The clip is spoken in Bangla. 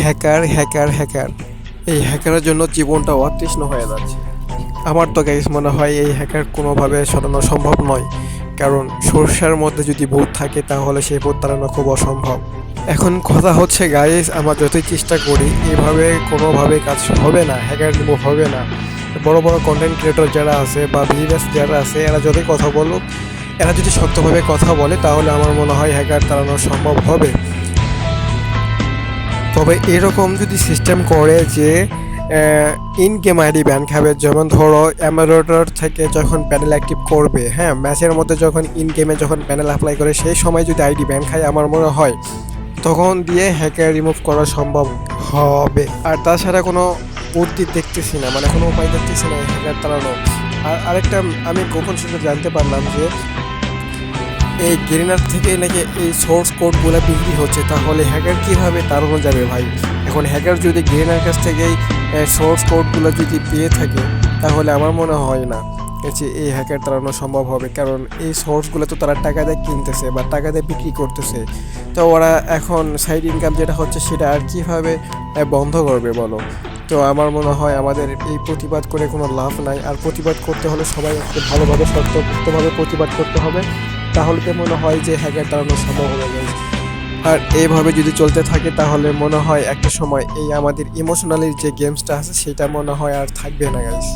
Hacker hacker hacker. এই হ্যাকারের জন্য জীবনটা অতৃষ্ণ হয়ে যাচ্ছে। আমার তো গাইস মনে হয় এই হ্যাকার কোনোভাবে সরানো সম্ভব নয়। কারণ সরষার মধ্যে যদি ভূত থাকে, তাহলে সেই ভূত তাড়ানো খুব অসম্ভব। এখন কথা হচ্ছে গাইস আমরা যতই চেষ্টা করি, এভাবে কোনোভাবে কাজ হবে না, হ্যাকার রিমুভ হবে না। বড় বড় কন্টেন্ট ক্রিয়েটর যারা আছে বা বিজনেস যারা আছে, এরা যতই কথা বলুক, এরা যদি শক্তভাবে কথা বলে, তাহলে আমার মনে হয় হ্যাকার তাড়ানো সম্ভব হবে। তবে এরকম যদি সিস্টেম করে যে ইন গেম আইডি ব্যান খাবে, যেমন ধরো অ্যামারোটার থেকে যখন প্যানেল অ্যাক্টিভ করবে হ্যাঁ ম্যাচের মধ্যে যখন ইন গেমে যখন প্যানেল অ্যাপ্লাই করে, সেই সময় যদি আইডি ব্যান খায় আমার মনে হয়, তখন দিয়ে হ্যাকার রিমুভ করা সম্ভব হবে। আর তাছাড়া কোনো বুদ্ধি দেখতেছি না মানে কোনো উপায় দেখতেছি না হ্যাকার তাড়ানো আর আরেকটা আমি গোপন সূত্রে জানতে পারলাম যে এই গেরিনার থেকে নাকি এই সোর্স কোডগুলো বিক্রি হচ্ছে, তাহলে হ্যাকার কীভাবে তাড়ানো যাবে ভাই? এখন হ্যাকার যদি গ্রেনার কাছ থেকেই সোর্স কোডগুলো যদি পেয়ে থাকে, তাহলে আমার মনে হয় না যে এই হ্যাকার তাড়ানো সম্ভব হবে, কারণ এই সোর্সগুলো তো তারা টাকা দিয়ে কিনতেছে বা টাকা দিয়ে বিক্রি করতেছে। তো ওরা এখন সাইড ইনকাম যেটা হচ্ছে সেটা আর কীভাবে বন্ধ করবে বলো? তো আমার মনে হয় আমাদের এই প্রতিবাদ করে কোনো লাভ নাই, আর প্রতিবাদ করতে হলে সবাই ভালোভাবে শক্তভাবে প্রতিবাদ করতে হবে। তাহলে তো মনে হয় যে হ্যাকার দাঁড়ানো সম্ভব হয়ে guys। আর এইভাবে যদি চলতে থাকে, তাহলে মনে হয় একটা সময় এই আমাদের ইমোশনালি যে গেমসটা আছে, সেটা মনে হয় আর থাকবে না গাইস